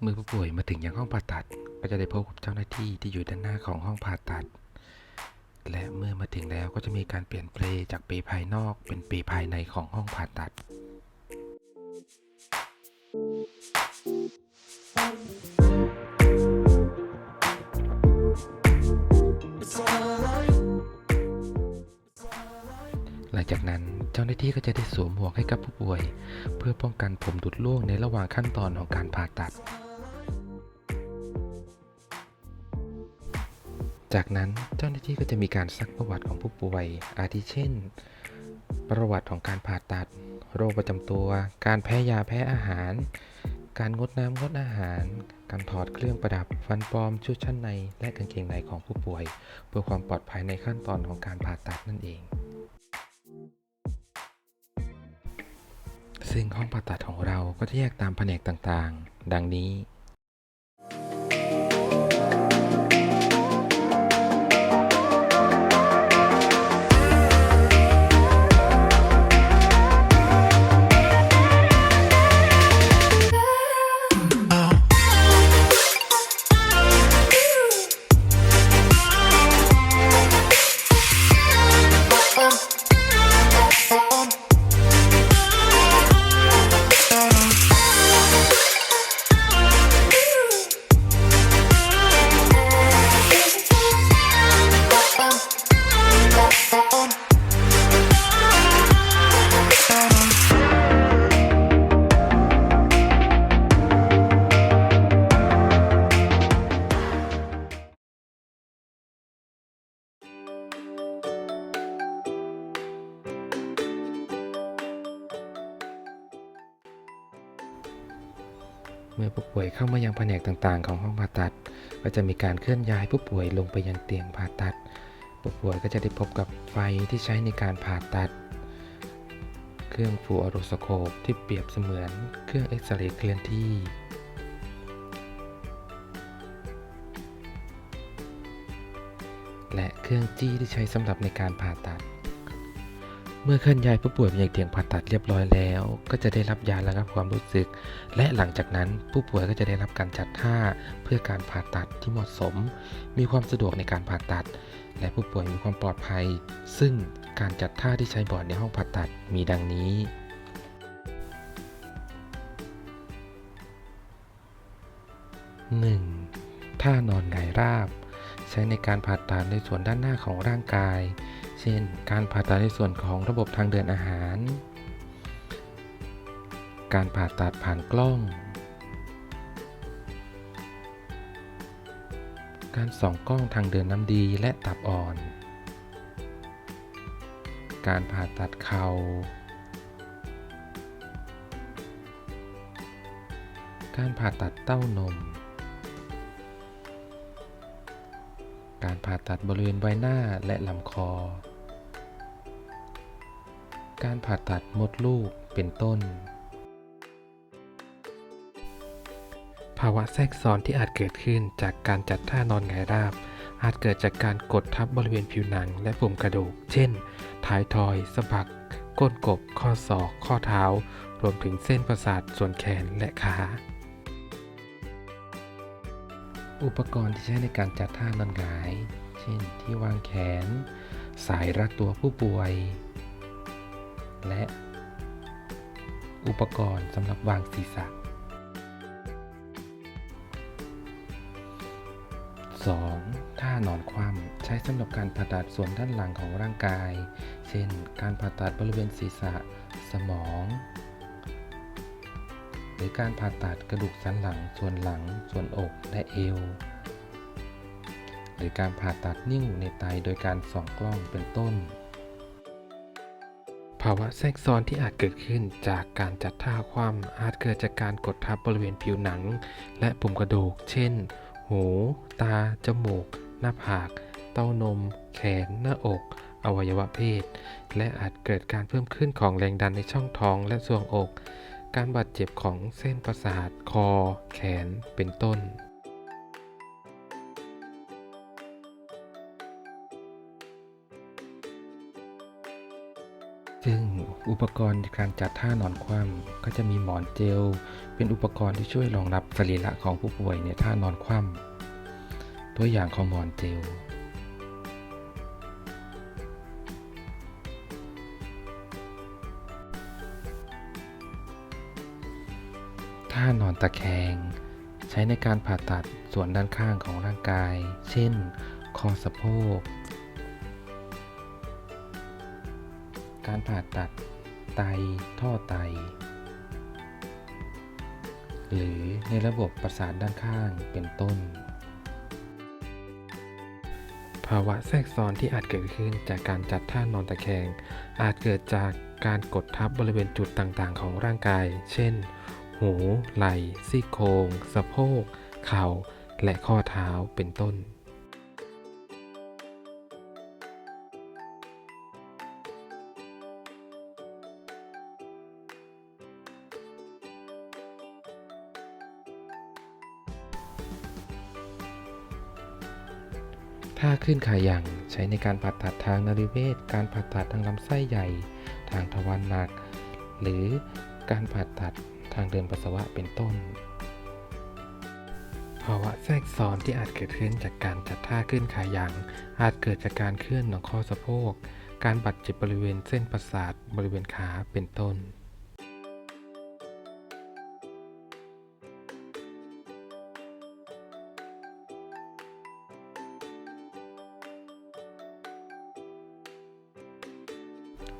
เมื่อผู้ป่วยมาถึงยังห้องผ่าตัด ก็จะได้พบกับเจ้าหน้าที่ที่อยู่ด้านหน้าของห้องผ่าตัด และเมื่อมาถึงแล้วก็จะมีการเปลี่ยนเปลจากเปลภายนอกเป็นเปลภายในของห้องผ่าตัด หลังจากนั้นเจ้าหน้าที่ก็จะได้สวมหมวกให้กับผู้ป่วย เพื่อป้องกันผมดุดร่วงในระหว่างขั้นตอนของการผ่าตัด จากนั้นเจ้าหน้าที่ก็จะมีการซักประวัติของผู้ป่วย อาทิเช่น ประวัติของการผ่าตัด โรคประจำตัว การแพ้ยาแพ้อาหาร การงดน้ำงดอาหาร การถอดเครื่องประดับ ฟันปลอม ชุดชั้นใน และกางเกงในของผู้ป่วย เพื่อความปลอดภัยในขั้นตอนของการผ่าตัดนั่นเอง ซึ่งห้องผ่าตัดของเราก็จะแยกตามแผนกต่างๆ ดังนี้ เมื่อผู้ป่วยเข้ามายังแผนกต่างๆ ของห้องผ่าตัด ก็จะมีการเคลื่อนย้ายผู้ป่วยลงไปยังเตียงผ่าตัด ผู้ป่วยก็จะได้พบกับไฟที่ใช้ในการผ่าตัด เครื่องฟูออโรสโคปที่เปรียบเสมือนเครื่องเอ็กซเรย์เคลื่อนที่และเครื่องจี้ที่ใช้สำหรับในการผ่าตัด เมื่อเคลื่อนย้ายผู้ป่วยไปยังเตียงผ่าตัดเรียบร้อยแล้ว ก็จะได้รับยาระงับความรู้สึก และหลังจากนั้นผู้ป่วยก็จะได้รับการจัดท่าเพื่อการผ่าตัดที่เหมาะสม มีความสะดวกในการผ่าตัด และผู้ป่วยมีความปลอดภัย ซึ่งการจัดท่าที่ใช้บอร์ดในห้องผ่าตัดมีดังนี้ 1. ท่านอนหงายราบ ใช้ในการผ่าตัดในส่วนด้านหน้าของร่างกาย เช่น การผ่าตัดในส่วนของระบบทางเดินอาหาร การผ่าตัดผ่านกล้อง การส่องกล้องทางเดินน้ำดีและตับอ่อน การผ่าตัดเขา่าการผ่าตัดเต้านม การผ่าตัดบริเวณใบหน้าและลำคอ การผ่าตัดมดลูกเป็นต้น ภาวะแทรกซ้อนที่อาจเกิดขึ้นจากการจัดท่านอนหงายราบ อาจเกิดจากการกดทับบริเวณผิวหนังและปุ่มกระดูก เช่น ท้ายทอย สะบัก ก้นกบ ข้อศอก ข้อเท้า รวมถึงเส้นประสาทส่วนแขนและขาอุปกรณ์ที่ใช้ในการจัดท่านอนหงาย เช่น ที่วางแขน สายรัดตัวผู้ป่วย และ อุปกรณ์สำหรับวางศีรษะ 2. ท่านอนคว่ำใช้สำหรับการผ่าตัดส่วนด้านหลังของร่างกาย เช่น การผ่าตัดบริเวณศีรษะ สมอง หรือการผ่าตัดกระดูกสันหลัง ส่วนหลัง ส่วนอก และเอว หรือการผ่าตัดนิ่วในไตโดยการส่องกล้องเป็นต้น ภาวะแทรกซ้อนที่อาจเกิดขึ้นจากการจัดท่าคว่ำอาจเกิดจากการกดทับบริเวณผิวหนัง และปุ่มกระดูก เช่น หู ตา จมูก หน้าผาก เต้านม แขน หน้าอก อวัยวะเพศ และอาจเกิดการเพิ่มขึ้นของแรงดันในช่องท้องและทรวงอก การบาดเจ็บของเส้นประสาท คอ แขน เป็นต้น ซึ่งอุปกรณ์การจัดท่านอนคว่ำก็จะมีหมอนเจล เป็นอุปกรณ์ที่ช่วยรองรับสรีระของผู้ป่วยในท่านอนคว่ำตัวอย่างของหมอนเจล ท่านอนตะแคง ใช้ในการผ่าตัดส่วนด้านข้างของร่างกาย เช่น คอสะโพก การผ่าตัดไตท่อไต หรือในระบบประสาทด้านข้างเป็นต้น ภาวะแทรกซ้อนที่อาจเกิดขึ้นจากการจัดท่านอนตะแคง อาจเกิดจากการกดทับบริเวณจุดต่างๆ ของร่างกาย เช่น หู ไหล่ ซี่โครง สะโพก เข่า และข้อเท้า เป็นต้น ท่าขึ้นขายังใช้ในการผ่าตัดทางนริเวศ การผ่าตัดทางลำไส้ใหญ่ ทางทวารหนัก หรือการผ่าตัดทางเดินปัสสาวะเป็นต้น ภาวะแทรกซ้อนที่อาจเกิดขึ้นจากการจัดท่าขึ้นขายังอาจเกิดจากการเคลื่อนของข้อสะโพก การบาดเจ็บบริเวณเส้นประสาทบริเวณขาเป็นต้น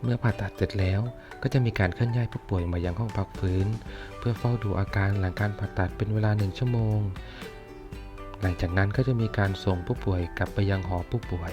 เมื่อผ่าตัดเสร็จแล้ว ก็จะมีการเคลื่อนย้ายผู้ป่วยมายังห้องพักฟื้น เพื่อเฝ้าดูอาการหลังการผ่าตัดเป็นเวลาหนึ่งชั่วโมง หลังจากนั้นก็จะมีการส่งผู้ป่วยกลับไปยังหอผู้ป่วย